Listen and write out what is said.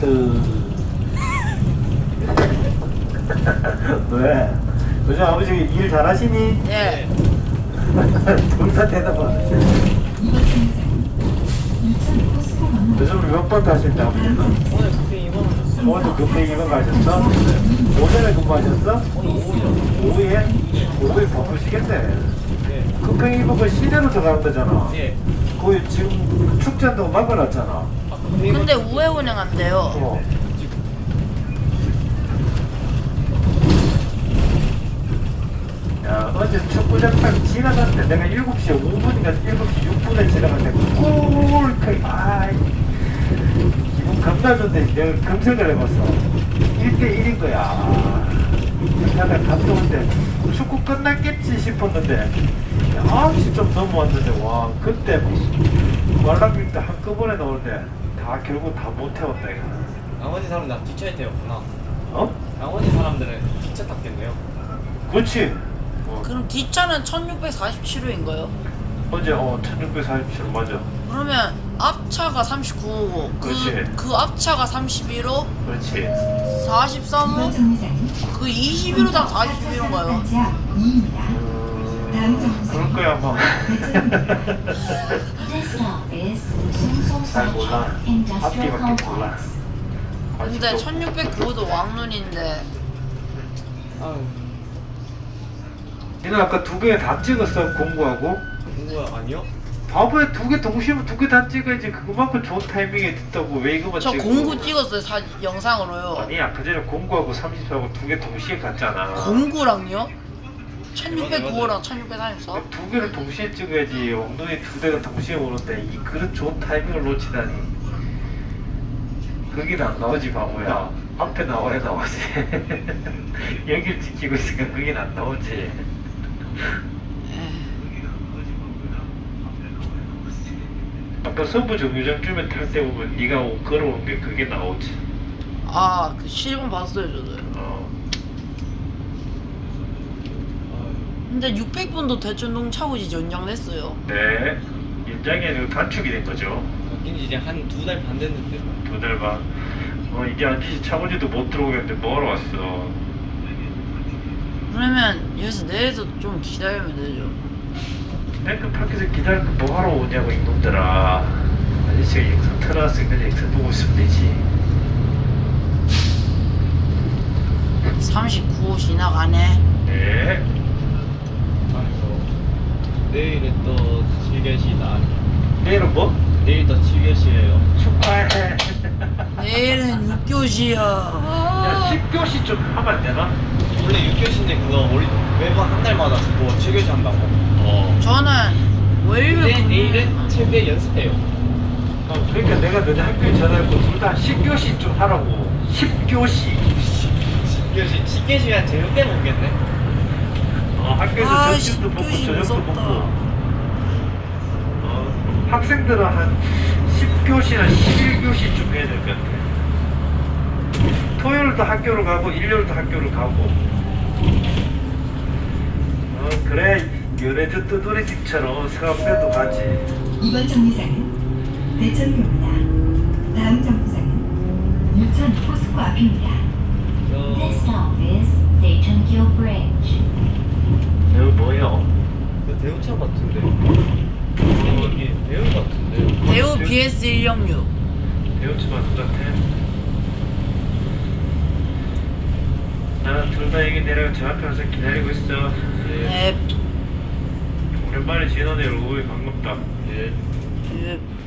뜨. 왜? 요즘 아버지 일 잘하시니? 예. 둘다 대답하네. 요즘 몇번 타신다 아버지는? 오늘 그때 입원하셨어요. 오늘 급행 이번 가셨어? 오전에 근무하셨어? 오후에? 오후에 바쁘시겠네. 네. 급행 입은 거 시내로 들어가는 거잖아. 예. 거기 지금 축제한다고 막아놨잖아. 근데 우회 운행한대요. 어. 야, 어제 축구장 딱 지나갔는데 내가 7시 5분인가 7시 6분에 지나갔는데 꿀꺽 아 기분 겁나 좋네 내가 검색을 해봤어 1대1인 거야 갔다 올때 축구 끝났겠지 싶었는데 아 진짜 좀 넘어왔는데 와 그때 말랑길 때 한꺼번에 나오는데 다 결국 다못 태웠다 이거 나머지 사람들 다 뒷차에 태웠구나. 어? 나머지 사람들은 뒷차 탔겠네요. 그렇지 어. 그럼 뒷차는 1647호인가요? 어제 어 1647 맞아 그러면 앞차가 39호고 그렇지. 그, 그 앞차가 31호, 그렇지 43호, 그 21호당 41호인가요? 음, 그럴 거야 아마 잘 몰라. 앞뒤밖에 몰라. 근데 아직도. 1609호도 왕눈인데. 아유, 니는 아까 두 개 다 찍었어 공부하고. 누구야? 아니요? 바보야 두 개 동시에 두 개 다 찍어야지. 그만큼 좋은 타이밍에 듣다고 왜 이거만 저 찍어? 공구 찍었어요 사, 영상으로요. 아니 아까 전에 공구하고 30하고 두 개 동시에 갔잖아. 공구랑요? 1609호랑 1634? 두 개를 동시에 찍어야지 엉덩이 두 대가 동시에 오는데 이 그런 좋은 타이밍을 놓치다니. 거긴 안 나오지 바보야. 앞에 나와야 나오지? 여길 지키고 있으니까 거긴 안 나오지. 아까 서부 정류장쯤에 탈때 보면 네가 오- 걸어온 게 그게 나오지. 아그 실금 봤어요 저도. 어. 근데 600분도 대천동 차고지 연장됐어요 네 아니고 단축이 된 거죠 바뀐 지 이제 한 두 달 반 됐는데. 두 달 반. 어, 이제 아저씨 차고지도 못 들어오겠는데 뭐하러 왔어? 그러면 여기서 내에서 좀 기다리면 되죠 내그 밖에서 기다리고 뭐하러 오냐고 이놈들아. 아저씨가 영상 틀어놨으니까 영상 보고 있으면 되지. 39호 지나가네 네. 내일은 또 7개시다. 내일은 뭐? 내일 또 7개시예요. 축하해. 내일은 6교시야 야, 10교시 좀 하면 안 되나? 원래 6개시인데 그거 월, 매번 한 달마다 주고 7개시 한다고. 어. 저는 월요일 근데 근무- 내일은 최대 연습해요. 어, 그러니까 내가 너네 학교에 전화했고 둘 다 10교시 좀 하라고. 10교시. 10개시, 10개시간 제육 때 먹겠네. 어, 학교에서 아, 점심도 먹고 10교시 저녁도 무섭다. 먹고. 어, 학생들은 한 10교시나 11교시쯤 해야 될 것 같아. 토요일도 학교를 가고 일요일도 학교를 가고. 어, 그래 연애주 뜨돌이 집처럼 서울에도 가지. 이번 정류장은 대천교입니다. 다음 정류장은 유천 포스코 앞입니다. This 저, stop is Daecheon-gyo Bridge. 대우차 같은데. 어, 이게 대우 같은데. 대우 BS 106 배우치만 똑같아. 자, 둘다 여기 내려가 저 앞에 와서 기다리고 있어. 예. 네, 오랜만에 진원이 오고 반갑다. 예. 그